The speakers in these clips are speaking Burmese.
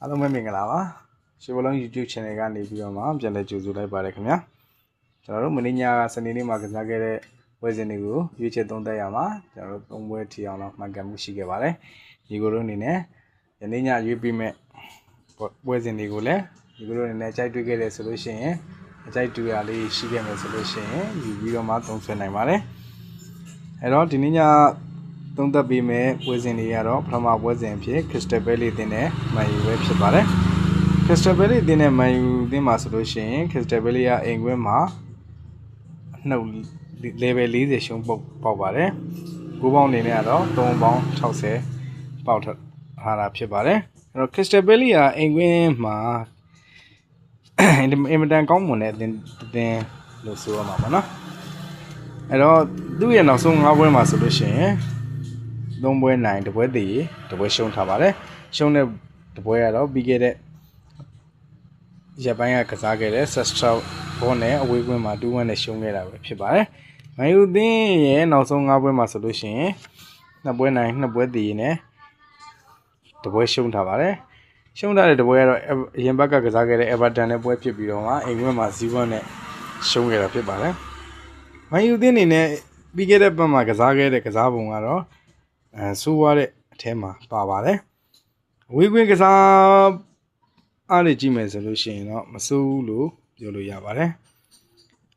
အားလုံးပဲမင်္ဂလာပါရှေဘလုံး YouTube channel ကနေပြီးတော့မှပြန်လည်ကြိုဆိုလိုက်ပါတယ်ခင်ဗျာကျွန်တော်တို့မင်းညကစနေနေ့မှာကစားခဲ့တဲ့ပွဲစဉ်တွေကိုရွေးချယ်သုံးသပ်ရမှာကျွန်တော်တို့သုံးပွဲထီအောင်တော့မှန်ကန်မှုရှိခဲ့ပါတယ်ဒီကိုတို့အနေနဲ့ယနေ့ညရွေးပြီးမဲ့ပွဲစဉ်တွေကိုလည်းဒီကိုတို့အနေနဲ့ကြိုက်တွေ့ခဲ့တယ်ဆိုလို့ရှိရင်အကြိုက်တွေ့ရလေးရှိခဲ့မယ်ဆိုလို့ရှိရင်ယူပြီးတော့မှသုံးဆွဲနိုင်ပါတယ်အဲ့တော့ဒီနေ့ည သုံးသပ်ပေးမယ်ပွဲစဉ်တွေကတော့ပထမပွဲစဉ်အဖြစ် Crystal Valley တင်တဲ့မန်ယူပဲဖြစ်ပါတယ် Crystal Valley တင်တဲ့မန်ယူတင်မှာဆိုလို့ရှိရင် Crystal Valley ကအိမ်ကွင်းမှာနှုတ် level 40ရှုံးပုတ်ပေါက်ပါတယ်ကိုပေါင်းအနေနဲ့ကတော့3ပေါင်း60ပေါက်ထားတာဖြစ်ပါတယ်အဲ့တော့ Crystal Valley ကအိမ်ကွင်းမှာအင်မတန်ကောင်းမွန်တဲ့အတင်တင်လို့ဆိုရမှာပါနော်အဲ့တော့သူ့ရဲ့နောက်ဆုံး၅ပွဲမှာဆိုလို့ရှိရင် သုံးပွဲနိုင်တပွဲတည်တပွဲရှုံးထားပါတယ်ရှုံးတဲ့တပွဲကတော့ပြီးခဲ့တဲ့ရက်ပိုင်းကကစားခဲ့တဲ့ Sestra ဘောနဲ့အဝေးကွင်းမှာ2-1နဲ့ရှုံးခဲ့တာပဲဖြစ်ပါတယ်မန်ယူသင်းရဲ့နောက်ဆုံး5ပွဲမှာဆိုလို့ရှိရင်နှစ်ပွဲနိုင်နှစ်ပွဲတည်နဲ့တပွဲရှုံးထားပါတယ်ရှုံးထားတဲ့တပွဲကတော့အရင်ဘက်ကကစားခဲ့တဲ့ Everton နဲ့ပွဲဖြစ်ပြီးတော့မှအိမ်ကွင်းမှာ0-1နဲ့ရှုံးခဲ့တာဖြစ်ပါတယ်မန်ယူသင်းအနေနဲ့ပြီးခဲ့တဲ့ဘက်မှာကစားခဲ့တဲ့ကစားပုံကတော့ အဲဆိုးရတဲ့အထဲမှာပါပါတယ်ဝေးကွင်းကစားအားလေးကြည့်မယ်ဆိုလို့ရှိရင်တော့မဆိုးဘူးလို့ပြောလို့ရပါတယ်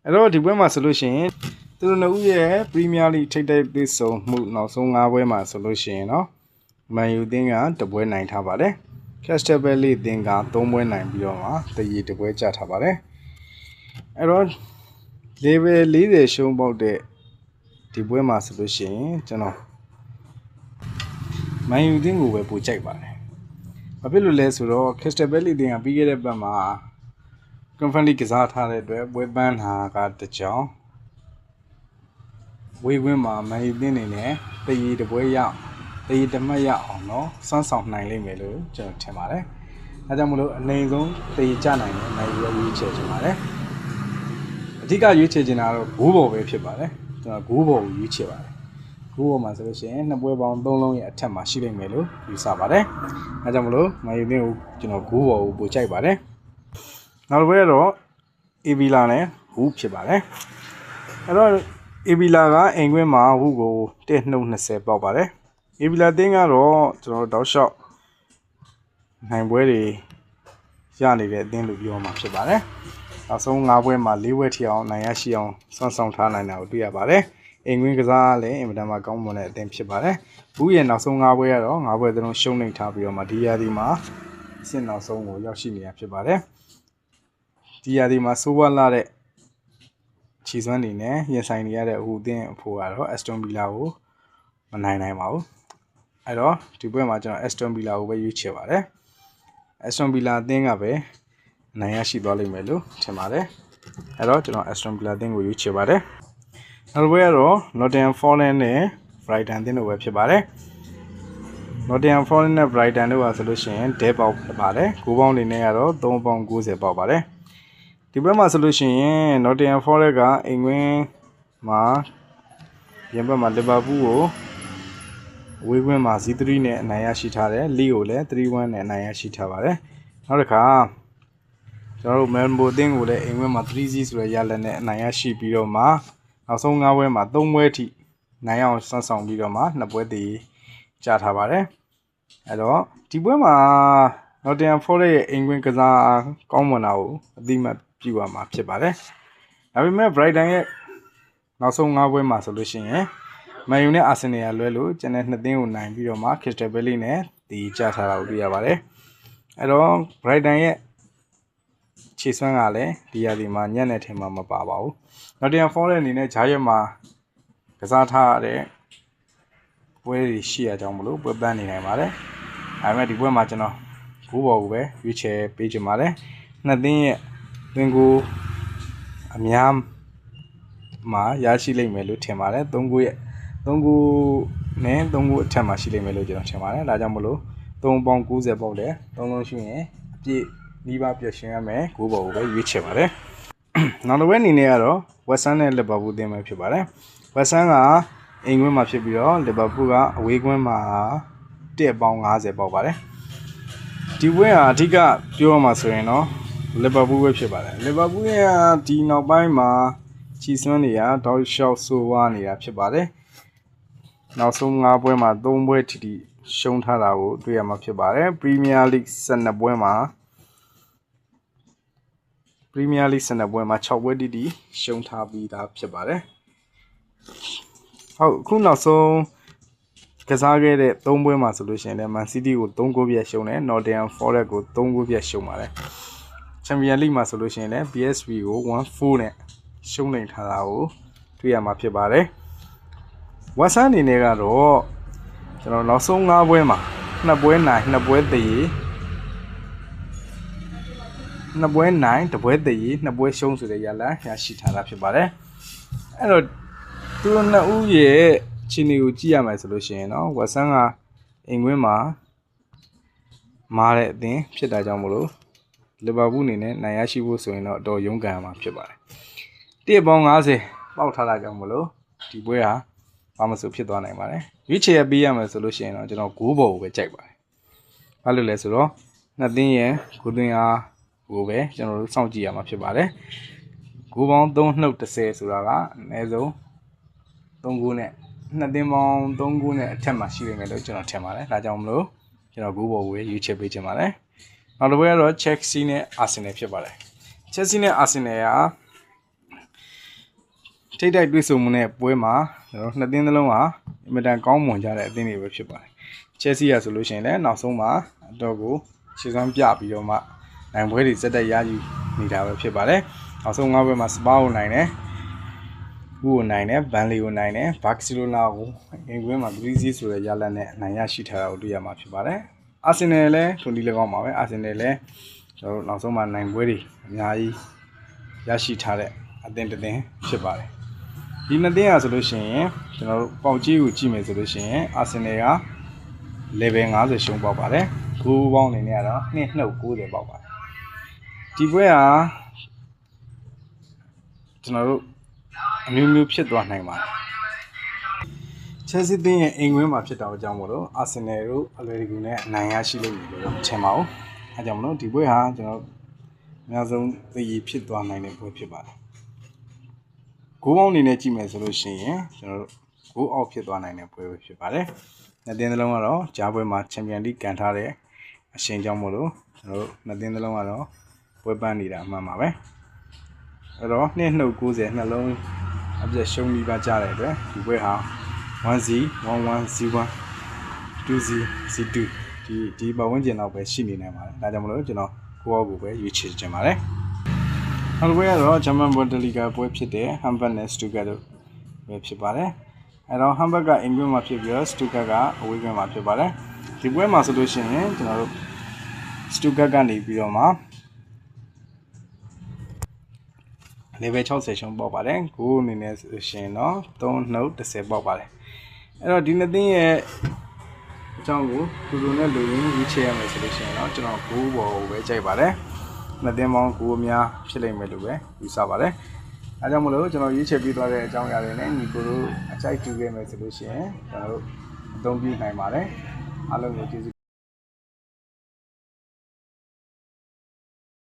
အဲ့တော့ဒီပွဲမှာဆိုလို့ရှိရင်သူတို့နှစ်ဦးရဲ့ပရီးမီးယားလိထိပ်တိုက်ပေးဆုံမှုနောက်ဆုံး၅ပွဲမှာဆိုလို့ရှိရင်တော့မန်ယူတင်းကတပွဲနိုင်ထားပါတယ်ကက်စတယ်ဘယ်လီတင်းက၃ပွဲနိုင်ပြီးတော့မှတရီတပွဲကျထားပါတယ်အဲ့တော့ level 40ရှုံးပေါက်တဲ့ဒီပွဲမှာဆိုလို့ရှိရင်ကျွန်တော် မန်ယူတင်းကိုပဲပိုကြိုက်ပါတယ်။ဘာဖြစ်လို့လဲဆိုတော့ Crystal Palace တင်းကပြီးခဲ့တဲ့ဘက်မှာ Conference ကစားထားတဲ့အတွက်ပွဲပန်းတာကတကြောင်ဝေးဝင်းမှာမန်ယူတင်းနေနဲ့တရီတပွဲရတရီတမတ်ရအောင်တော့စွမ်းဆောင်နိုင်လိမ့်မယ်လို့ကျွန်တော်ထင်ပါတယ်။အဲကြောင့်မလို့အနေဆုံးတရီကြနိုင်တဲ့မန်ယူရဲ့ရွေးချယ်ချင်ပါတယ်။အဓိကရွေးချယ်ချင်တာတော့ဂိုးဘော်ပဲဖြစ်ပါတယ်။ကျွန်တော်ဂိုးဘော်ကိုရွေးချယ်ပါတယ် ဂိုးပေါ်မှာဆိုလို့ရှိရင်နှစ်ပွဲပေါင်း၃လုံးရဲ့အထက်မှာရှိနိုင်မယ်လို့ယူဆပါတယ်။အဲကြောင့်မလို့မန်ယူနဲ့ကိုကျွန်တော်ဂိုးပေါ်ကိုပို့ကြိုက်ပါတယ်။နောက်တစ်ပွဲကတော့အေဗီလာနဲ့ဟူးဖြစ်ပါတယ်။အဲတော့အေဗီလာကအိမ်ကွင်းမှာဟူးကို1နှုတ်20ပေါက်ပါတယ်။အေဗီလာတင်းကတော့ကျွန်တော်တောက်လျှောက်နိုင်ပွဲတွေရနေတဲ့အသင်းလို့ပြောမှာဖြစ်ပါတယ်။နောက်ဆုံး၅ပွဲမှာ၄ပွဲထိအောင်နိုင်ရရှိအောင်စွမ်းဆောင်ထားနိုင်တာကိုတွေ့ရပါတယ်။ အိမ်ကွင်းကစားလည်းအင်မတန်မှကောင်းမွန်တဲ့အသင်းဖြစ်ပါတယ်။ဘူးရဲ့နောက်ဆုံး၅ပွဲကတော့၅ပွဲသလုံးရှုံးနေထားပြီးတော့မှဒီရာဒီမှာအဆင့်နောက်ဆုံးကိုရောက်ရှိနေတာဖြစ်ပါတယ်။ဒီရာဒီမှာဆိုးဝါးလာတဲ့ခြေစွမ်းနေနဲ့ရင်ဆိုင်နေရတဲ့အဟူအသင်းအဖို့ကတော့ Aston Villa ကိုမနိုင်နိုင်ပါဘူး။အဲ့တော့ဒီပွဲမှာကျွန်တော် Aston Villa ကိုပဲရွေးချယ်ပါတယ်။ Aston Villa အသင်းကပဲအနိုင်ရရှိသွားလိမ့်မယ်လို့ထင်ပါတယ်။အဲ့တော့ကျွန်တော် Aston Villa အသင်းကိုရွေးချယ်ပါတယ်။ နောက်တစ်ပွဲကတော့ Nottingham Forest နဲ့ Brighton တင်းတို့ပဲဖြစ်ပါတယ်။ Nottingham Forest နဲ့ Brighton တို့ပါဆိုလို့ရှိရင်ဒဲပေါက်ပါတယ်။ကိုပေါင်းအနေနဲ့ကတော့3ပေါင်း90ပေါက်ပါတယ်။ဒီပွဲမှာဆိုလို့ရှိရင် Nottingham Forest ကအိမ်ကွင်းမှာရင်ဘက်မှာ Liverpool ကိုဝေးကွင်းမှာ Z3 နဲ့အနိုင်ရရှိထားတယ်။လီကိုလည်း3-1နဲ့အနိုင်ရရှိထားပါတယ်။နောက်တစ်ခါကျွန်တော်တို့ Melbourne အသင်းကိုလည်းအိမ်ကွင်းမှာ3-0ဆိုတဲ့ရလဒ်နဲ့အနိုင်ရရှိပြီးတော့မှ နောက်ဆုံး၅ပွဲမှာ၃ပွဲထိနိုင်အောင်ဆွမ်းဆောင်ပြီးတော့မှနှစ်ပွဲတည်ကြာထားပါတယ်အဲ့တော့ဒီပွဲမှာ Nottingham Forest ရဲ့အင်ကွင်းကစားကောင်းမွန်တာကိုအတိအမှတ်ပြုရမှာဖြစ်ပါတယ်ဒါပေမဲ့ Brighton ရဲ့နောက်ဆုံး၅ပွဲမှာဆိုလို့ရှိရင် Man U နဲ့ Arsenal ကလွဲလို့ကျန်တဲ့နှစ်သင်းကိုနိုင်ပြီးတော့မှ Crystal Palace နဲ့တည်ကြထားတာကိုတွေ့ရပါတယ်အဲ့တော့ Brighton ရဲ့ ခြေစွမ်းကလည်းဒီရာဒီမှာညက်တဲ့ထင်မှာမပါပါဘူး။ Nottingham Forest အနေနဲ့ဂျားရက်မှာကစားထားရတဲ့ပွဲတွေရှိရကြောင်းမလို့ပွဲပန်းနေနိုင်ပါတယ်။ဒါပေမဲ့ဒီပွဲမှာကျွန်တော်ဂိုးဘော်ကိုပဲရွေးချယ်ပေးချင်ပါတယ်။နှစ်သင်းရဲ့သင်ကိုအများမှာရရှိလိမ့်မယ်လို့ထင်ပါတယ်။သုံးခုရဲ့သုံးခုနဲ့သုံးခုအထက်မှာရှိလိမ့်မယ်လို့ကျွန်တော်ထင်ပါတယ်။ဒါကြောင့်မလို့3ပေါင်း90ပေါက်တယ်။သုံးလုံးရှိရင်အပြည့် နီးပါးပြည့်ရှင်ရမယ်ဂိုးဘော်ကိုပဲရွေးချယ်ပါတယ်။နောက်တစ်ပွဲအနေနဲ့ကတော့ West Ham နဲ့ Liverpool တင်မယ်ဖြစ်ပါတယ်။ West Ham ကအိမ်ကွင်းမှာဖြစ်ပြီးတော့ Liverpool ကအဝေးကွင်းမှာ1ပေါင်း50ပေါက်ပါတယ်။ဒီပွဲဟာအဓိကပြောရမှာဆိုရင်တော့လီဗာပူးပဲဖြစ်ပါတယ်လီဗာပူးရဲ့ဒီနောက်ပိုင်းမှာချီစွမ်းနေတာတောက်လျှောက်ဆိုးဝါးနေတာဖြစ်ပါတယ်နောက်ဆုံး၅ပွဲမှာ၃ပွဲထိထိရှုံးထားတာကိုတွေ့ရမှာဖြစ်ပါတယ်ပရီးမီးယားလိဂ်12ပွဲမှာ ပရီးမီးယားလိဂ်12ပွဲမှာ6ပွဲတိတိရှုံးထားပြီးသားဖြစ်ပါတယ်ဟုတ်အခုနောက်ဆုံးကစားခဲ့တဲ့၃ပွဲမှာဆိုလို့ရှိရင်လည်း Man City ကို3ဂိုးပြတ်ရှုံးတယ် Nottingham Forest ကို3ဂိုးပြတ်ရှုံးပါတယ် Champions League မှာဆိုလို့ရှိရင်လည်း PSV ကို1-4နဲ့ရှုံးနေထားတာကိုတွေ့ရမှာဖြစ်ပါတယ်ဝက်ဆန်အနေနဲ့ကတော့ကျွန်တော်နောက်ဆုံး၅ပွဲမှာနှစ်ပွဲနိုင်နှစ်ပွဲတည် နှစ်ပွဲနိုင်တစ်ပွဲတည်နှစ်ပွဲရှုံးဆိုတဲ့ရလဒ်ရရှိထားတာဖြစ်ပါတယ်အဲ့တော့သူတို့နှစ်ဦးရဲ့ခြေနေကိုကြည့်ရမယ်ဆိုလို့ရှိရင်တော့ဝက်ဆန်ကအင်ကွင်းမှာမားတဲ့အသင်းဖြစ်တာကြောင့်မလို့လီဗာပူးအနေနဲ့နိုင်ရရှိဖို့ဆိုရင်တော့အတော်ရုန်းကန်ရမှာဖြစ်ပါတယ်။တစ်ပေါင်း90ပေါက်ထားတာကြောင့်မလို့ဒီပွဲဟာဘာမှမဆိုဖြစ်သွားနိုင်ပါတယ်။ရွေးချယ်ရပေးရမယ်ဆိုလို့ရှိရင်တော့ကျွန်တော်9ဘော်ကိုပဲကြိုက်ပါတယ်။ဘာလို့လဲဆိုတော့နှစ်သင်းရဲ့ဂိုးသွင်းအား ကိုပဲကျွန်တော်တို့စောင့်ကြည့်ရမှာဖြစ်ပါတယ်။ဂိုးပေါင်း3နှုတ်30ဆိုတာကအနည်းဆုံး3ဂိုးနဲ့နှစ်သင်းပေါင်း3ဂိုးနဲ့အထက်မှာရှိနေမယ်လို့ကျွန်တော်ထင်ပါတယ်။ဒါကြောင့်မလို့ကျွန်တော်ဂိုးဘော်ကိုရွေးချယ်ပေးချင်ပါတယ်။နောက်တစ်ပွဲကတော့ Chelsea နဲ့ Arsenal ဖြစ်ပါတယ်။ Chelsea နဲ့ Arsenal ကထိတ်တိုက်တွေ့ဆုံမှုနဲ့ပွဲမှာကျွန်တော်နှစ်သင်းသလုံးဟာအင်မတန်ကောင်းမွန်ကြတဲ့အသင်းတွေပဲဖြစ်ပါတယ်။ Chelsea ကဆိုလို့ရှိရင်လည်းနောက်ဆုံးမှာအတော့ကိုခြေစွမ်းပြပြီးတော့မှ နိုင်ပွဲတွေစက်တက်ရယူနေတာပဲဖြစ်ပါတယ်။နောက်ဆုံး၅ပွဲမှာစပါးကိုနိုင်တယ်။ဘူးကိုနိုင်တယ်ဘန်လီကိုနိုင်တယ်ဘာစီလိုနာကိုအင်ကွင်းမှာ3-0ဆိုတဲ့ရလဒ်နဲ့နိုင်ရရှိထားတာကိုတွေ့ရမှာဖြစ်ပါတယ်။အာဆင်နယ်လည်းထိုဒီလည်းကောင်းပါပဲ။အာဆင်နယ်လည်းကျွန်တော်တို့နောက်ဆုံးမှာနိုင်ပွဲတွေအများကြီးရရှိထားတဲ့အသင်းတစ်သင်းဖြစ်ပါတယ်။ဒီနှစ်သင်းอ่ะဆိုလို့ရှိရင်ကျွန်တော်တို့ပေါက်ကြီးကိုကြည့်မယ်ဆိုလို့ရှိရင်အာဆင်နယ်က level 50ရှုံးပေါက်ပါတယ်။ဂိုးပေါင်းအနေနဲ့ကတော့2နှုတ်90ပေါက်ပါတယ်။ ဒီပွဲဟာကျွန်တော်တို့အမျိုးမျိုးဖြစ်သွားနိုင်ပါတယ်။ Chelsea သင်းရဲ့အိမ်ကွင်းမှာဖြစ်တာကြောင့်မို့လို့ Arsenal တို့အလွယ်တကူနဲ့အနိုင်ရရှိလိမ့်မယ်လို့ထင်ပါဘူး။အဲကြောင့်မလို့ဒီပွဲဟာကျွန်တော်အများဆုံးသိရဖြစ်သွားနိုင်တဲ့ပွဲဖြစ်ပါတယ်။ဂိုးပေါင်းအနေနဲ့ကြည့်မယ်ဆိုလို့ရှိရင်ကျွန်တော်တို့ဂိုးအောက်ဖြစ်သွားနိုင်တဲ့ပွဲပဲဖြစ်ပါတယ်။နှစ်သင်းသလုံးကတော့ကြားပွဲမှာ Champions League ကန်ထားတဲ့အရှင်ကြောင့်မို့လို့ကျွန်တော်တို့နှစ်သင်းသလုံးကတော့ ပွဲပန်းနေတာအမှန်ပါပဲ။အဲ့တော့နှစ်နှုတ်90နှလုံးအပြည့်ရှုံးပြီးပါကြတဲ့အတွက်ဒီပွဲဟာ 1Z 1101 2Z Z2 ဒီဒီပတ်ဝန်းကျင်တော့ပဲရှိနေနိုင်ပါတယ်ဒါကြောင့်မလို့ကျွန်တော်ကိုယ့်အကူပဲရွေးချယ်ချင်ပါတယ်နောက်တစ်ပွဲကတော့ German Bundesliga ပွဲဖြစ်တဲ့ Hamburg နဲ့ Stuttgart တို့ပဲဖြစ်ပါတယ်အဲတော့ Hamburg ကအင်္ဂလိပ်မှာဖြစ်ပြီးတော့ Stuttgart ကအဝေးကွင်းမှာဖြစ်ပါတယ်ဒီပွဲမှာဆိုလို့ရှိရင်ကျွန်တော်တို့ Stuttgart ကနေပြီးတော့မှ level 60ရှုံးပေါက်ပါတယ်ဂိုးအနေနဲ့ဆိုရှင်တော့3နှုတ်30ပေါက်ပါတယ်အဲ့တော့ဒီနှစ်သင်းရဲ့အကြောင်းကိုလူလူနဲ့လူရင်းရွေးချယ်ရမယ်ဆိုလို့ရှိရင်တော့ကျွန်တော်ဂိုးပေါ်ကိုပဲကြိုက်ပါတယ်နှစ်သင်းပေါင်းဂိုးအများဖြစ်လိမ့်မယ်လို့ပဲယူဆပါတယ်အဲကြောင့်မလို့ကျွန်တော်ရွေးချယ်ပြီးသွားတဲ့အကြောင်းအရာတွေနဲ့ညီကိုတို့အကြိုက်တူခဲ့မယ်ဆိုလို့ရှိရင်ကျွန်တော်တို့အသုံးပြုနိုင်ပါတယ်အားလုံးကိုကျေးဇူး